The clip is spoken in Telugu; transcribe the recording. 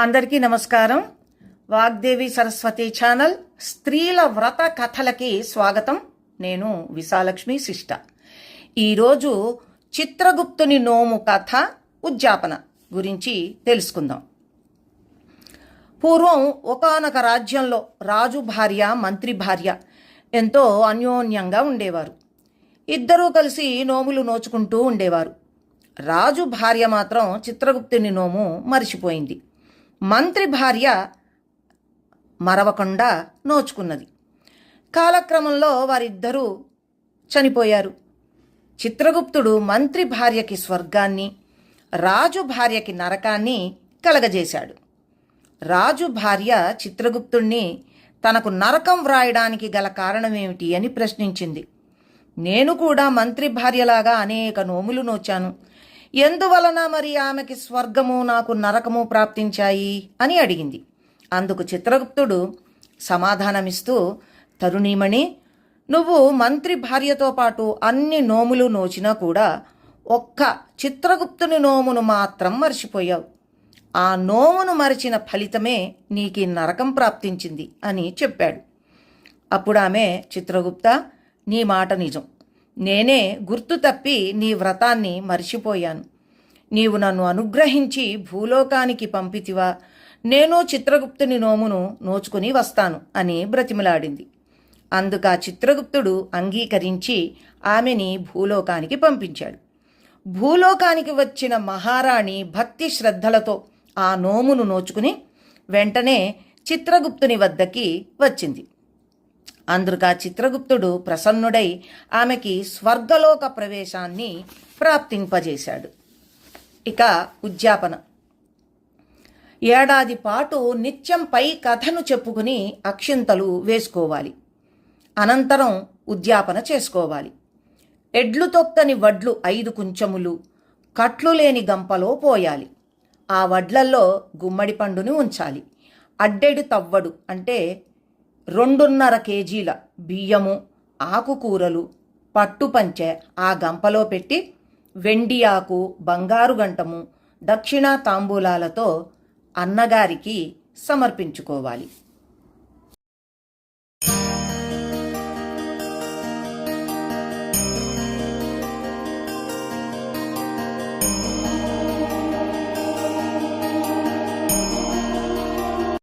అందరికీ నమస్కారం. వాగ్దేవి సరస్వతి ఛానల్ స్త్రీల వ్రత కథలకి స్వాగతం. నేను విశాలక్ష్మి శిష్ట. ఈరోజు చిత్రగుప్తుని నోము కథ ఉద్యాపన గురించి తెలుసుకుందాం. పూర్వం ఒకానొక రాజ్యంలో రాజు భార్య మంత్రి భార్య ఎంతో అన్యోన్యంగా ఉండేవారు. ఇద్దరూ కలిసి నోములు నోచుకుంటూ ఉండేవారు. రాజు భార్య మాత్రం చిత్రగుప్తుని నోము మరిచిపోయింది. మంత్రి భార్య మరవకుండా నోచుకున్నది. కాలక్రమంలో వారిద్దరూ చనిపోయారు. చిత్రగుప్తుడు మంత్రి భార్యకి స్వర్గాన్ని రాజు భార్యకి నరకాన్ని కలగజేశాడు. రాజు భార్య చిత్రగుప్తుణ్ణి తనకు నరకం వ్రాయడానికి గల కారణమేమిటి అని ప్రశ్నించింది. నేను కూడా మంత్రి భార్యలాగా అనేక నోములు నోచాను. ఎందువలన మరి ఆమెకి స్వర్గము నాకు నరకము ప్రాప్తించాయి అని అడిగింది. అందుకు చిత్రగుప్తుడు సమాధానమిస్తూ తరుణీమణి నువ్వు మంత్రి భార్యతో పాటు అన్ని నోములు నోచినా కూడా ఒక్క చిత్రగుప్తుని నోమును మాత్రం మర్చిపోయావు. ఆ నోమును మరిచిన ఫలితమే నీకు నరకం ప్రాప్తించింది అని చెప్పాడు. అప్పుడు ఆమె చిత్రగుప్త నీ మాట నిజం. నేనే గుర్తు తప్పి నీ వ్రతాన్ని మర్చిపోయాను. నీవు నన్ను అనుగ్రహించి భూలోకానికి పంపితివా. నేను చిత్రగుప్తుని నోమును నోచుకుని వస్తాను అని బ్రతిమలాడింది. అందుక చిత్రగుప్తుడు అంగీకరించి ఆమెని భూలోకానికి పంపించాడు. భూలోకానికి వచ్చిన మహారాణి భక్తి శ్రద్ధలతో ఆ నోమును నోచుకుని వెంటనే చిత్రగుప్తుని వద్దకి వచ్చింది. అందుక చిత్రగుప్తుడు ప్రసన్నుడై ఆమెకి స్వర్గలోక ప్రవేశాన్ని ప్రాప్తింపజేశాడు. ఇక ఉద్యాపన. ఏడాది పాటు నిత్యం పై కథను చెప్పుకుని అక్షింతలు వేసుకోవాలి. అనంతరం ఉద్యాపన చేసుకోవాలి. ఎడ్లు తొక్కని వడ్లు ఐదు కుంచములు కట్లు లేని గంపలో పోయాలి. ఆ వడ్లల్లో గుమ్మడి పండుని ఉంచాలి. అడ్డెడు తవ్వడు అంటే రెండున్నర కేజీల బియ్యము ఆకుకూరలు పట్టుపంచె ఆ గంపలో పెట్టి వెండి ఆకు బంగారు గంటము దక్షిణా తాంబూలాలతో అన్నగారికి సమర్పించుకోవాలి.